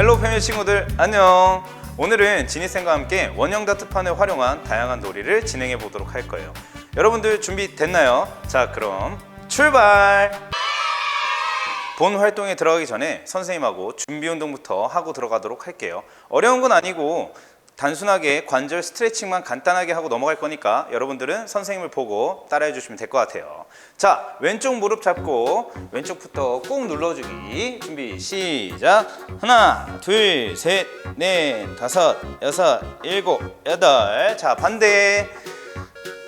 헬로 패밀리 친구들 안녕. 오늘은 지니쌤과 함께 원형 다트판을 활용한 다양한 놀이를 진행해 보도록 할 거예요. 여러분들 준비됐나요? 자 그럼 출발! 본 활동에 들어가기 전에 선생님하고 준비 운동부터 하고 들어가도록 할게요. 어려운 건 아니고 단순하게 관절 스트레칭만 간단하게 하고 넘어갈 거니까 여러분들은 선생님을 보고 따라해 주시면 될 것 같아요. 자, 왼쪽 무릎 잡고 왼쪽부터 꾹 눌러주기. 준비, 시작. 하나, 둘, 셋, 넷, 다섯, 여섯, 일곱, 여덟. 자, 반대.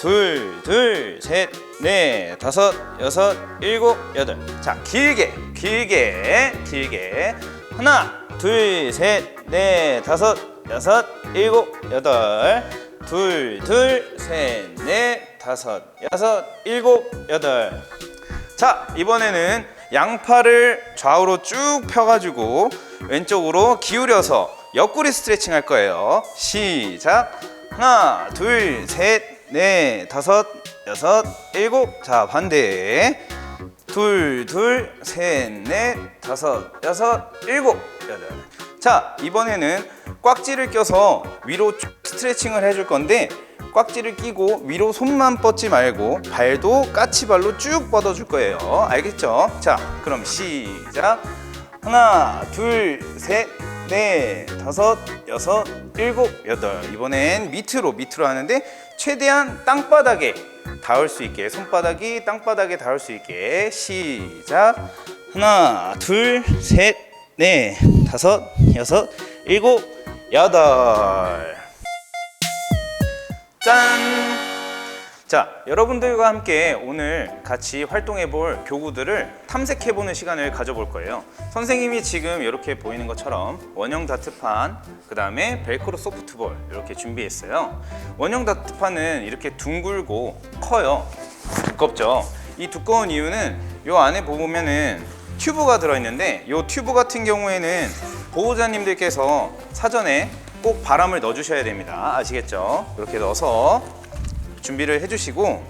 둘, 둘, 셋, 넷, 다섯, 여섯, 일곱, 여덟. 자, 길게, 길게, 길게. 하나, 둘, 셋, 넷, 다섯, 여섯, 일곱, 여덟. 둘, 둘, 셋, 넷, 다섯, 여섯, 일곱, 여덟. 자, 이번에는 양팔을 좌우로 쭉 펴가지고 왼쪽으로 기울여서 옆구리 스트레칭 할 거예요. 시작. 하나, 둘, 셋, 넷, 다섯, 여섯, 일곱. 자, 반대. 둘, 둘, 셋, 넷, 다섯, 여섯, 일곱, 여덟. 자, 이번에는 꽉지를 껴서 위로 쭉 스트레칭을 해줄 건데 꽉지를 끼고 위로 손만 뻗지 말고 발도 까치발로 쭉 뻗어줄 거예요. 알겠죠? 자, 그럼 시작. 하나, 둘, 셋, 넷, 다섯, 여섯, 일곱, 여덟. 이번엔 밑으로 밑으로 하는데 최대한 땅바닥에 닿을 수 있게 손바닥이 땅바닥에 닿을 수 있게 시작. 하나, 둘, 셋, 넷, 다섯, 여섯, 일곱, 여덟. 짠! 자, 여러분들과 함께 오늘 같이 활동해 볼 교구들을 탐색해 보는 시간을 가져볼 거예요. 선생님이 지금 이렇게 보이는 것처럼 원형 다트판, 그 다음에 벨크로 소프트볼 이렇게 준비했어요. 원형 다트판은 이렇게 둥글고 커요. 두껍죠. 이 두꺼운 이유는 요 안에 보면은 튜브가 들어 있는데 이 튜브 같은 경우에는 보호자님들께서 사전에 꼭 바람을 넣어주셔야 됩니다. 아시겠죠? 이렇게 넣어서 준비를 해주시고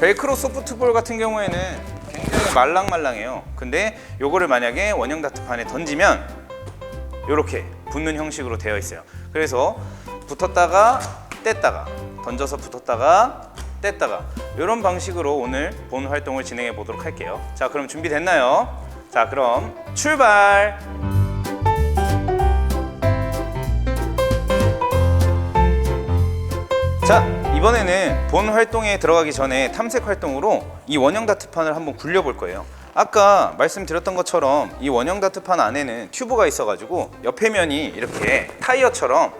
벨크로 소프트볼 같은 경우에는 굉장히 말랑말랑해요. 근데 요거를 만약에 원형 다트판에 던지면 이렇게 붙는 형식으로 되어 있어요. 그래서 붙었다가 뗐다가 던져서 붙었다가 뗐다가 이런 방식으로 오늘 본 활동을 진행해 보도록 할게요. 자, 그럼 준비됐나요? 자, 그럼 출발! 자 이번에는 본 활동에 들어가기 전에 탐색 활동으로 이 원형 다트판을 한번 굴려볼 거예요. 아까 말씀드렸던 것처럼 이 원형 다트판 안에는 튜브가 있어가지고 옆에 면이 이렇게 타이어처럼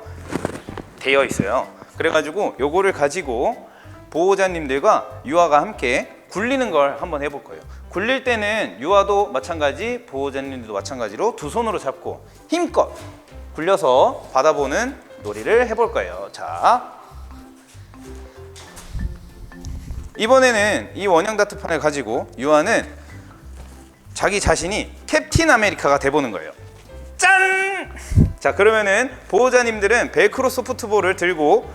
되어 있어요. 그래가지고 요거를 가지고 보호자님들과 유아가 함께 굴리는 걸 한번 해볼 거예요. 굴릴 때는 유아도 마찬가지 보호자님들도 마찬가지로 두 손으로 잡고 힘껏 굴려서 받아보는 놀이를 해볼 거예요. 자 이번에는 이 원형 다트판을 가지고 유아는 자기 자신이 캡틴 아메리카가 돼보는 거예요. 짠! 자 그러면은 보호자님들은 벨크로 소프트볼을 들고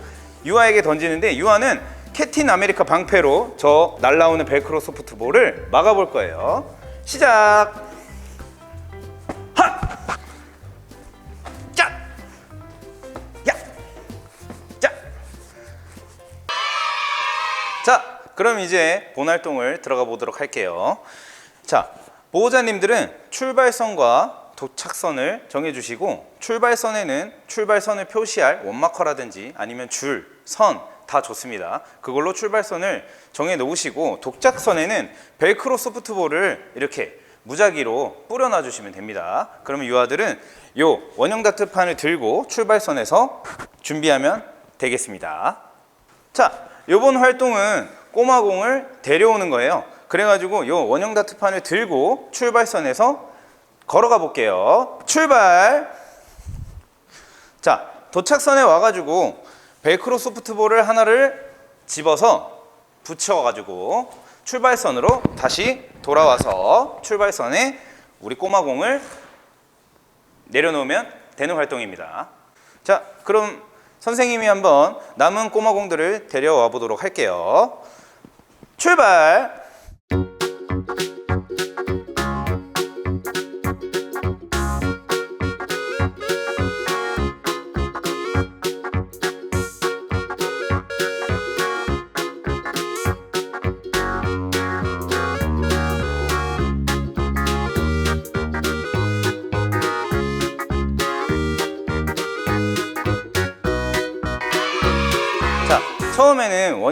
유아에게 던지는데 유아는 캡틴 아메리카 방패로 저 날라오는 벨크로 소프트볼을 막아볼 거예요. 시작! 그럼 이제 본 활동을 들어가 보도록 할게요. 자, 보호자님들은 출발선과 도착선을 정해주시고 출발선에는 출발선을 표시할 원마커라든지 아니면 줄, 선 다 좋습니다. 그걸로 출발선을 정해 놓으시고 도착선에는 벨크로 소프트볼을 이렇게 무작위로 뿌려놔 주시면 됩니다. 그러면 유아들은 요 원형 다트판을 들고 출발선에서 준비하면 되겠습니다. 자, 요번 활동은 꼬마공을 데려오는 거예요. 그래가지고 요 원형 다트판을 들고 출발선에서 걸어가 볼게요. 출발! 자, 도착선에 와가지고 벨크로 소프트볼을 하나를 집어서 붙여가지고 출발선으로 다시 돌아와서 출발선에 우리 꼬마공을 내려놓으면 되는 활동입니다. 자, 그럼 선생님이 한번 남은 꼬마공들을 데려와 보도록 할게요. 출발!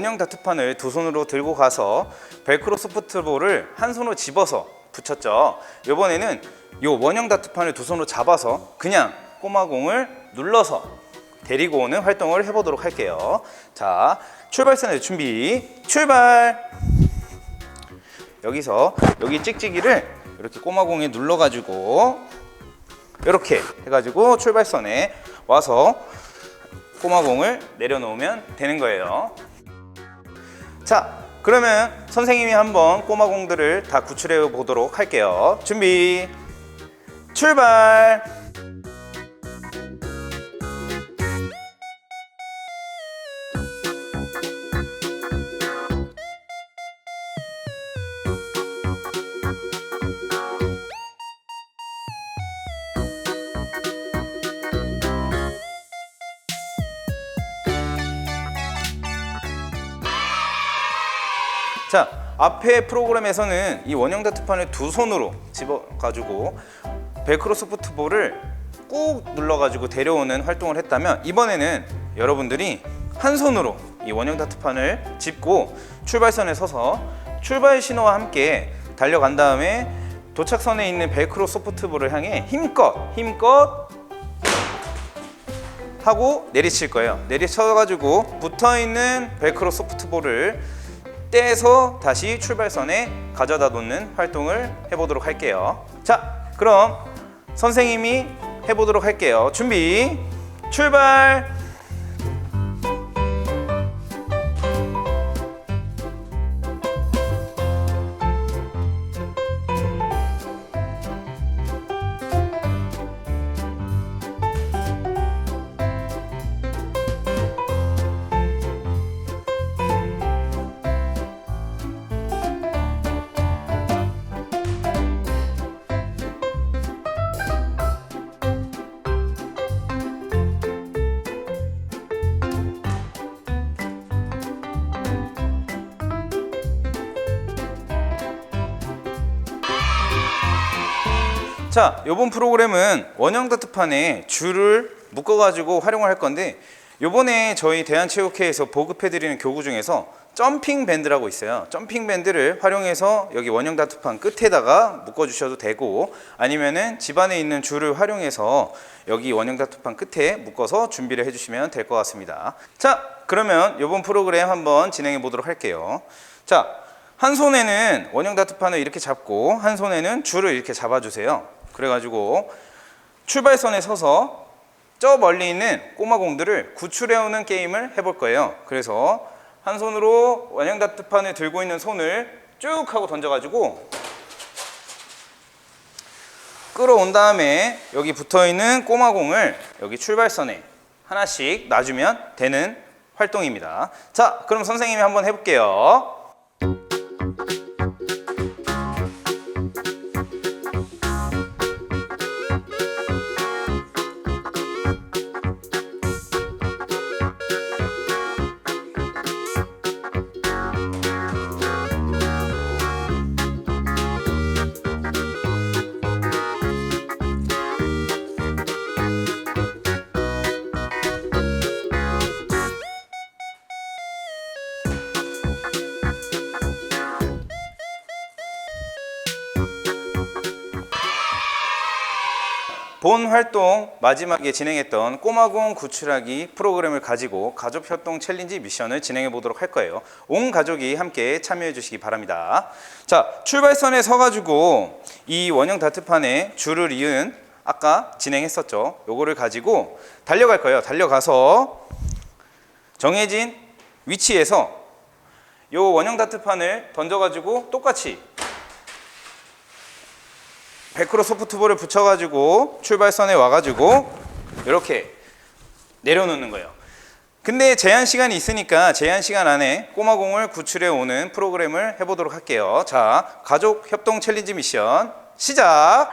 원형 다트판을 두 손으로 들고 가서 벨크로 소프트볼을 한 손으로 집어서 붙였죠. 이번에는 이 원형 다트판을 두 손으로 잡아서 그냥 꼬마공을 눌러서 데리고 오는 활동을 해보도록 할게요. 자, 출발선에 준비, 출발! 여기서 여기 찍찍이를 이렇게 꼬마공에 눌러가지고 이렇게 해가지고 출발선에 와서 꼬마공을 내려놓으면 되는 거예요. 자, 그러면 선생님이 한번 꼬마 공들을 다 구출해 보도록 할게요. 준비, 출발! 앞에 프로그램에서는 이 원형 다트판을 두 손으로 집어가지고 벨크로 소프트볼을 꾹 눌러가지고 데려오는 활동을 했다면 이번에는 여러분들이 한 손으로 이 원형 다트판을 짚고 출발선에 서서 출발 신호와 함께 달려간 다음에 도착선에 있는 벨크로 소프트볼을 향해 힘껏 힘껏 하고 내리칠 거예요. 내리쳐가지고 붙어 있는 벨크로 소프트볼을 떼서 다시 출발선에 가져다 놓는 활동을 해보도록 할게요. 자, 그럼 선생님이 해보도록 할게요. 준비, 출발! 자, 이번 프로그램은 원형 다트판에 줄을 묶어가지고 활용을 할 건데 요번에 저희 대한체육회에서 보급해드리는 교구 중에서 점핑 밴드라고 있어요. 점핑 밴드를 활용해서 여기 원형 다트판 끝에다가 묶어주셔도 되고 아니면은 집안에 있는 줄을 활용해서 여기 원형 다트판 끝에 묶어서 준비를 해주시면 될 것 같습니다. 자, 그러면 이번 프로그램 한번 진행해 보도록 할게요. 자, 한 손에는 원형 다트판을 이렇게 잡고 한 손에는 줄을 이렇게 잡아주세요. 그래가지고 출발선에 서서 저 멀리 있는 꼬마공들을 구출해오는 게임을 해볼 거예요. 그래서 한 손으로 원형 다트판을 들고 있는 손을 쭉 하고 던져가지고 끌어온 다음에 여기 붙어 있는 꼬마공을 여기 출발선에 하나씩 놔주면 되는 활동입니다. 자, 그럼 선생님이 한번 해볼게요. 본 활동 마지막에 진행했던 꼬마공 구출하기 프로그램을 가지고 가족 협동 챌린지 미션을 진행해 보도록 할 거예요. 온 가족이 함께 참여해 주시기 바랍니다. 자, 출발선에 서 가지고 이 원형 다트판에 줄을 이은 아까 진행했었죠. 요거를 가지고 달려갈 거예요. 달려가서 정해진 위치에서 요 원형 다트판을 던져 가지고 똑같이 100% 소프트볼을 붙여가지고 출발선에 와가지고 이렇게 내려놓는 거예요. 근데 제한 시간이 있으니까 제한 시간 안에 꼬마공을 구출해 오는 프로그램을 해보도록 할게요. 자, 가족 협동 챌린지 미션 시작!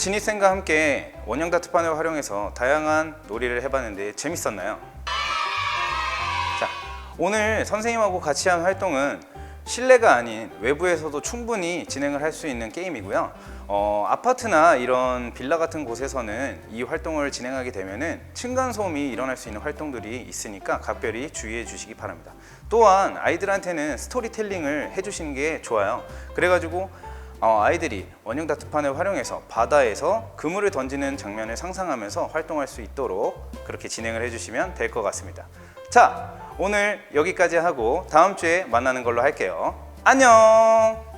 지니쌤과 함께 원형 다트판을 활용해서 다양한 놀이를 해봤는데 재밌었나요? 자, 오늘 선생님하고 같이 한 활동은 실내가 아닌 외부에서도 충분히 진행을 할 수 있는 게임이고요. 어, 아파트나 이런 빌라 같은 곳에서는 이 활동을 진행하게 되면은 층간 소음이 일어날 수 있는 활동들이 있으니까 각별히 주의해 주시기 바랍니다. 또한 아이들한테는 스토리텔링을 해주시는 게 좋아요. 그래가지고 어, 아이들이 원형 다트판을 활용해서 바다에서 그물을 던지는 장면을 상상하면서 활동할 수 있도록 그렇게 진행을 해주시면 될 것 같습니다. 자, 오늘 여기까지 하고 다음 주에 만나는 걸로 할게요. 안녕!